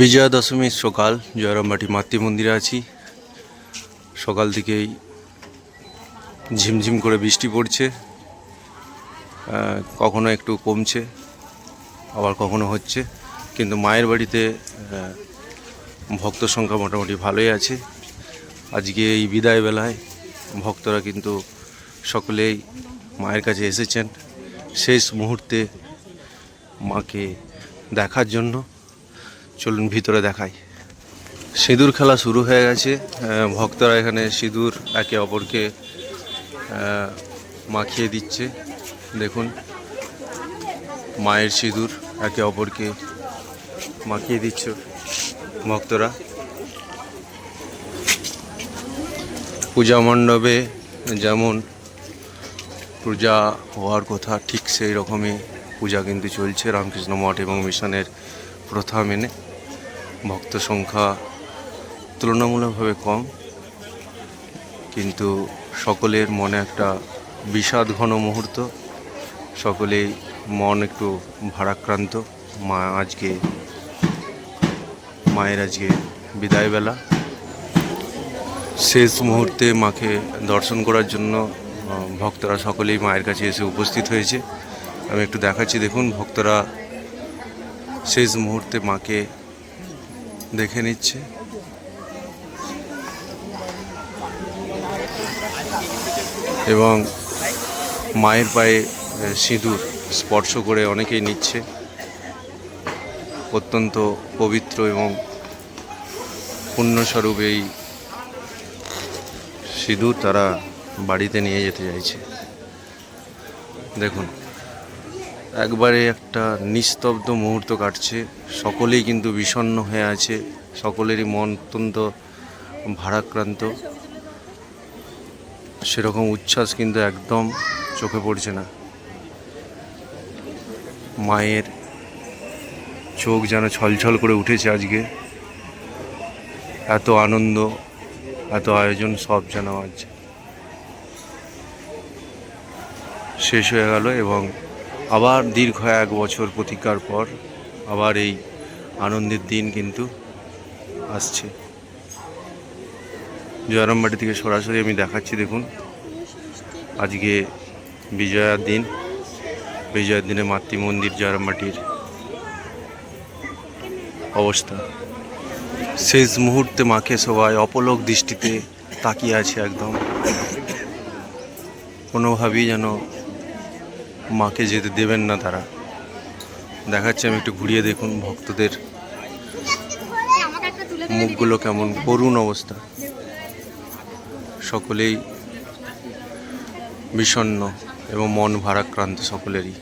বিজয়া দশমীর সকাল, জয়রামবাটি মাতৃ মন্দিরে আছি। সকাল থেকেই ঝিমঝিম করে বৃষ্টি পড়ছে। কখনো একটু কমছে, আবার কখনো হচ্ছে। কিন্তু মায়ের বাড়িতে ভক্ত সংখ্যা মোটামুটি ভালোই আছে। আজকে এই বিদায় বেলায় ভক্তরা কিন্তু সকলেই মায়ের কাছে এসেছেন। শেষ মুহূর্তে মাকে দেখার জন্য। চলুন ভিতরে দেখাই। সিঁদুর খেলা শুরু হয়ে গেছে। ভক্তরা এখানে সিঁদুর একে অপরকে মাখিয়ে দিচ্ছে। দেখুন, মায়ের সিঁদুর একে অপরকে মাখিয়ে দিচ্ছে ভক্তরা। পূজা মণ্ডপে যেমন পূজা হওয়ার কথা ঠিক সেই রকমই পূজা কিন্তু চলছে রামকৃষ্ণ মঠ এবং মিশনের প্রথা মেনে। ভক্ত সংখ্যা তুলনামূলকভাবে কম, কিন্তু সকলের মনে একটা বিষাদ ঘন মুহূর্ত। সকলেই মন একটু ভারাক্রান্ত। মা আজকে, মায়ের আজকে বিদায়বেলা। শেষ মুহূর্তে মাকে দর্শন করার জন্য ভক্তরা সকলেই মায়ের কাছে এসে উপস্থিত হয়েছে। আমি একটু দেখাচ্ছি, দেখুন, ভক্তরা শেষ মুহূর্তে মাকে দেখে নিচ্ছে। এবং মায়ের পায়ে সিঁদুর স্পর্শ করে অনেকেই নিচ্ছে। অত্যন্ত পবিত্র এবং পুণ্যস্বরূপ এই সিঁদুর তারা বাড়িতে নিয়ে যেতে চাইছে। দেখুন। একবারে একটা নিস্তব্ধ মুহূর্ত কাটছে। সকলেই কিন্তু বিষণ্ণ হয়ে আছে। সকলেরই মন অত্যন্ত ভারাক্রান্ত। সেরকম উচ্ছ্বাস কিন্তু একদম চোখে পড়ছে না। মায়ের চোখ যেন ছলছল করে উঠেছে আজকে। এত আনন্দ, এত আয়োজন সব যেন আজ শেষ হয়ে গেল এবং আবার দীর্ঘ এক বছর প্রতীক্ষার পর আবার এই আনন্দের দিন কিন্তু আসছে। জয়রামবাটি থেকে সরাসরি আমি দেখাচ্ছি, দেখুন। আজকে বিজয়ার দিন। বিজয়ার দিনে মাতৃমন্দির জয়রামবাটির অবস্থা। শেষ মুহূর্তে মাকে সবাই অপলক দৃষ্টিতে তাকিয়ে আছে একদম। কোনোভাবেই যেন মাকে যেতে দেবেন না তারা। দেখাচ্ছে, আমি একটু ঘুরিয়ে দেখুন ভক্তদের মুখগুলো কেমন, করুণ অবস্থা। সকলেই বিষণ্ন এবং মন ভারাক্রান্ত সকলেরই।